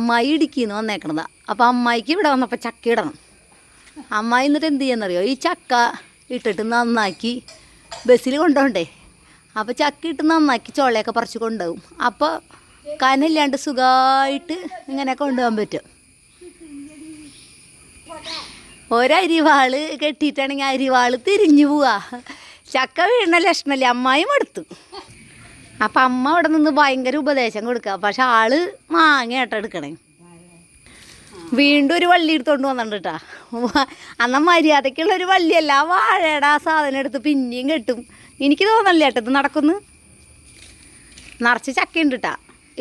അമ്മായി ഇടുക്കിന്ന് വന്നേക്കണതാ. അപ്പോൾ അമ്മായിക്ക് ഇവിടെ വന്നപ്പോൾ ചക്ക ഇടണം അമ്മായി എന്നിട്ട് എന്ത് ചെയ്യാന്നറിയോ? ഈ ചക്ക ഇട്ടിട്ട് നന്നാക്കി ബസ്സിൽ കൊണ്ടുപോണ്ടേ അപ്പോൾ ചക്ക ഇട്ട് നന്നാക്കി ചോളയൊക്കെ പറിച്ച് കൊണ്ടുപോകും. അപ്പോൾ കനില്ലാണ്ട് സുഖമായിട്ട് ഇങ്ങനെ കൊണ്ടുപോകാൻ പറ്റും. ഒരരിവാൾ കെട്ടിയിട്ടാണെങ്കിൽ അരിവാൾ തിരിഞ്ഞു പോവാ. ചക്ക വീണ ലക്ഷണല്ലേ? അമ്മായും എടുത്തു അപ്പം അമ്മ അവിടെ നിന്ന് ഭയങ്കര ഉപദേശം കൊടുക്കുക. പക്ഷെ ആൾ മാങ്ങയാട്ട എടുക്കണേ. വീണ്ടും ഒരു വള്ളി എടുത്തോണ്ട് വന്നിട്ടുണ്ട് കേട്ടാ അന്ന മര്യാദക്കുള്ള ഒരു വള്ളിയല്ല ആ വാഴയുടെ ആ സാധനം എടുത്ത് പിന്നെയും കെട്ടും. എനിക്ക് തോന്നല്ല ഏട്ടത് ഇത് നടക്കുന്നു. നിറച്ച് ചക്കയുണ്ട് കേട്ടാ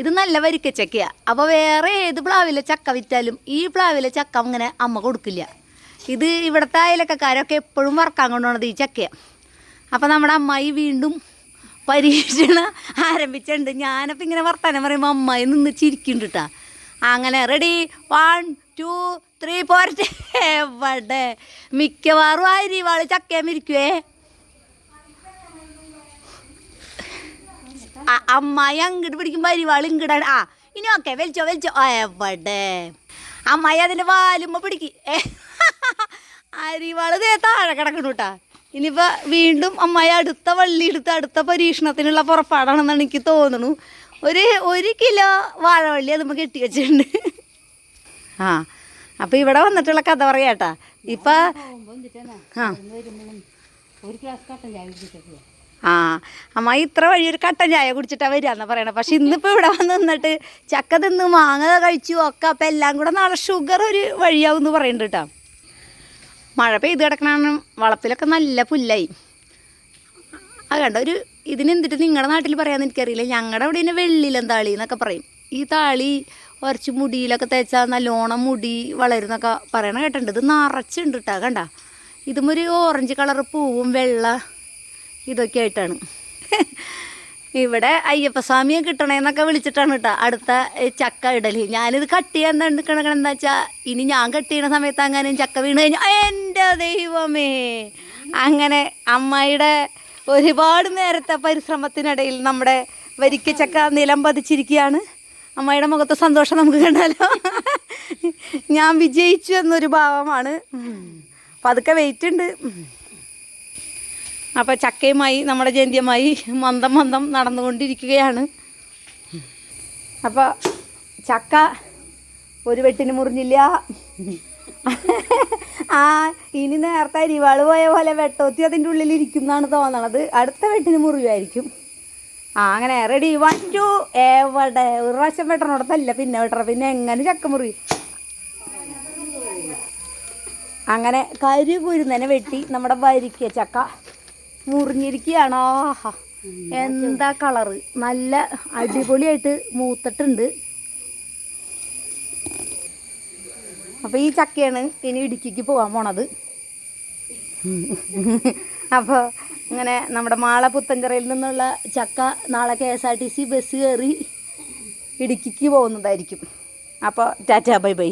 ഇത് നല്ല വരിക്ക ചക്കയാ. അപ്പോൾ വേറെ ഏത് പ്ലാവിലെ ചക്ക വിറ്റാലും ഈ പ്ലാവിലെ ചക്ക അങ്ങനെ അമ്മ കൊടുക്കില്ല. ഇത് ഇവിടുത്തെ അയലക്കാരൊക്കെ എപ്പോഴും വറക്കാൻ കൊണ്ടുപോണത് ഈ ചക്കയാണ് അപ്പോൾ നമ്മുടെ അമ്മായി വീണ്ടും പരീക്ഷണം ആരംഭിച്ചിട്ടുണ്ട്. ഞാനപ്പോൾ ഇങ്ങനെ വർത്താനം പറയുമ്പോൾ അമ്മായി നിന്ന് ചിരിക്കുന്നുണ്ട് അങ്ങനെ റെഡി വൺ ടു ത്രീ പോരട്ടെ എവിടെ? മിക്കവാറും ആയിരി വാൾ ആ, അമ്മായി അങ്ങോട്ട് പിടിക്കുമ്പോൾ അരിവാൾ ഇങ്ങടാണ്. ആ ഇനി ഓക്കെ വലിച്ചോ വലിച്ചോ. എവിടെ? അമ്മായി അതിന്റെ വാലുമ്മ പിടിക്ക്. അരിവാൾ ദേ താഴെ കിടക്കണു കേട്ടാ ഇനിയിപ്പോൾ വീണ്ടും അമ്മായി അടുത്ത വള്ളി എടുത്ത് അടുത്ത പരീക്ഷണത്തിനുള്ള പുറപ്പാടാണെന്നാണ് എനിക്ക് തോന്നുന്നു. ഒരു ഒരു കിലോ വാഴവള്ളി അത് നമുക്ക് കെട്ടി വെച്ചിട്ടുണ്ട്. ആ അപ്പോൾ ഇവിടെ വന്നിട്ടുള്ള കഥ പറയാട്ടാ ഇപ്പം ആ. ആ അമ്മ ഇത്ര വഴി ഒരു കട്ടൻ ചായ കുടിച്ചിട്ടാണ് വരിക എന്നാ പറയണേ. പക്ഷെ ഇന്നിപ്പോൾ ഇവിടെ വന്ന് നിന്നിട്ട് ചക്ക തിന്ന് മാങ്ങ കഴിച്ചു ഒക്കെ അപ്പം എല്ലാം കൂടെ നാളെ ഷുഗർ ഒരു വഴിയാവും എന്ന് പറയുന്നുണ്ട് കേട്ടോ. മഴ പെയ്ത് കിടക്കണ വളപ്പിലൊക്കെ നല്ല പുല്ലായി. അത് കണ്ട? ഒരു ഇതിനെന്തിട്ട് നിങ്ങളുടെ നാട്ടിൽ പറയാമെന്ന് എനിക്കറിയില്ല. ഞങ്ങളുടെ അവിടെ തന്നെ വെള്ളിയിലും താളി എന്നൊക്കെ പറയും. ഈ താളി കുറച്ച് മുടിയിലൊക്കെ തേച്ചാൽ നല്ലോണം മുടി വളരുന്നൊക്കെ പറയണ കേട്ടിട്ടുണ്ട്. ഇത് നിറച്ചുണ്ട് കേട്ടോ കണ്ട? ഇതും ഒരു ഓറഞ്ച് കളർ പൂവും വെള്ള ഇതൊക്കെ ആയിട്ടാണ്. ഇവിടെ അയ്യപ്പസ്വാമിയെ കിട്ടണേന്നൊക്കെ വിളിച്ചിട്ടാണ് കേട്ടോ അടുത്ത ചക്ക ഇടൽ ഞാനിത് കട്ട് ചെയ്യാൻ നിൽക്കണ എന്താ വെച്ചാൽ ഇനി ഞാൻ കട്ട് ചെയ്യണ സമയത്ത് അങ്ങനെ ചക്ക വീണ് കഴിഞ്ഞാൽ ദൈവമേ? അങ്ങനെ അമ്മയുടെ ഒരുപാട് നേരത്തെ പരിശ്രമത്തിനിടയിൽ നമ്മുടെ വരിക്ക ചക്ക നിലം പതിച്ചിരിക്കുകയാണ്. അമ്മയുടെ മുഖത്ത് സന്തോഷം നമുക്ക് കണ്ടാലോ? ഞാൻ വിജയിച്ചു എന്നൊരു ഭാവമാണ്. പതുക്കെ വെയിറ്റ് ഉണ്ട് അപ്പോൾ ചക്കയുമായി നമ്മുടെ ജയന്തിയുമായി മന്ദം മന്ദം നടന്നുകൊണ്ടിരിക്കുകയാണ്. അപ്പോൾ ചക്ക ഒരു വെട്ടിന് മുറിഞ്ഞില്ല. ആ ഇനി നേരത്തെ അരിവാൾ പോയ പോലെ വെട്ടോത്തി അതിന്റെ ഉള്ളിൽ ഇരിക്കുന്നതാണ് തോന്നണത്. അടുത്ത വെട്ടിന് മുറിവായിരിക്കും. ആ അങ്ങനെ റെഡി വൺ ടു എവിടെ? ഒരു പ്രാവശ്യം വെട്ടണോടത്തല്ല പിന്നെ വെട്ടറ പിന്നെ എങ്ങനെ ചക്ക മുറി? അങ്ങനെ കരി പുരുന്നനെ വെട്ടി നമ്മുടെ വരിക്ക ചക്ക മുറിഞ്ഞിരിക്കുകയാണോ. എന്താ കളറ് നല്ല അടിപൊളിയായിട്ട് മൂത്തിട്ടുണ്ട്. അപ്പോൾ ഈ ചക്കയാണ് ഇനി ഇടുക്കിക്ക് പോകാൻ പോണത്. അപ്പോൾ ഇങ്ങനെ നമ്മുടെ മാള പുത്തഞ്ചിറയിൽ നിന്നുള്ള ചക്ക നാളെ K S R T C bus കയറി ഇടുക്കിക്ക് പോകുന്നതായിരിക്കും. അപ്പോൾ ടാറ്റാ ബൈ ബൈ.